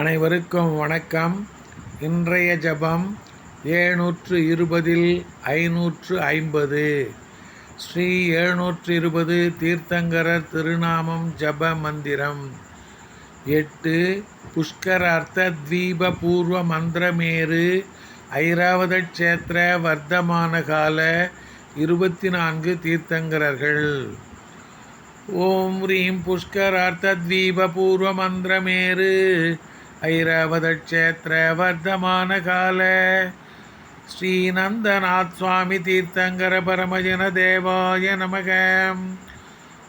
அனைவருக்கும் வணக்கம். இன்றைய ஜபம் ஏழ்நூற்று இருபதில் ஐநூற்று ஐம்பது. ஸ்ரீ ஏழ்நூற்று இருபது தீர்த்தங்கரர் திருநாமம் ஜப மந்திரம். எட்டு புஷ்கரார்த்த தீப பூர்வ மந்திரமேரு ஐராவத க்ஷேத்திர வர்த்தமான கால இருபத்தி நான்கு தீர்த்தங்கரர்கள். ஓம் ரீம் புஷ்கரார்த்தத்வீப பூர்வ பூர்வ மந்திரமேரு ஐராவத ஸ்ரீநந்தநாத் சுவாமி தீர்த்தங்கர பரமஜன தேவாய நமக.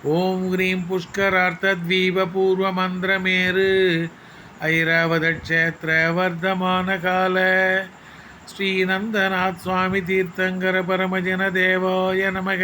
ஓம் ஹ்ரீம் புஷ்கரார்த்தத்வீப பூர்வ மந்திரமேரு ஐராவத ஸ்ரீநந்தநாத் சுவாமி தீர்த்தங்கர பரமஜன தேவாய நமக.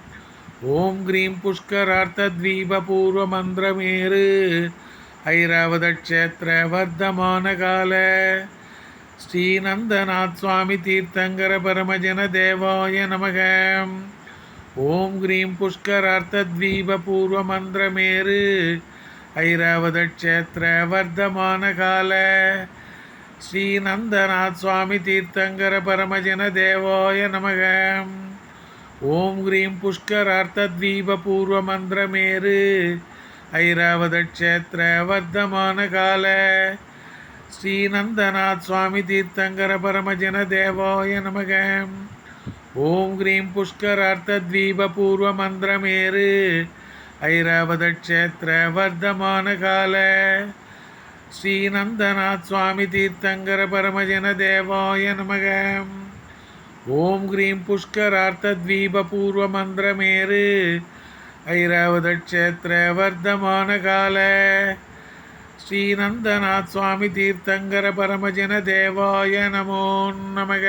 ஓம் கிரீம் புஷ்கரார்த்தத்வீப பூர்வ வர்த்தமான கால ஸ்ரீநந்தநாத் சுவாமி தீர்த்தங்கர பரமஜன தேவாய நமக. ஓம் கிரீம் புஷ்கரார்த்தத்வீப பூர்வ வர்த்தமான கால ஸ்ரீநந்தநாத் சுவாமி தீர்த்தங்கர பரமஜன தேவாய நமகம் ஓம் ஹ்ரீம் புஷ்கரார்த்தத்வீப பூர்வ மந்திரமேரு ஐராவத க்ஷேத்திர வர்த்தமான கால ஸ்ரீநந்தநாத் சுவாமி தீர்த்தங்கர பரமஜன தேவாய நமக. ஓம் ஹ்ரீம் புஷ்கரார்த்தத்வீப பூர்வ மந்திரமேரு ஐராவத க்ஷேத்திர வர்த்தமான கால ஸ்ரீநந்தநாத் சுவாமி தீர்த்தங்கர பரமஜன தேவாய நமகம் ஓம் ஹ்ரீம் புஷ்கரார்த்தத்வீப பூர்வ வர்த்தமான கால ஸ்ரீநந்தநாத் சுவாமி தீர்த்தங்கர பரமஜன தேவாய நமோ நமக.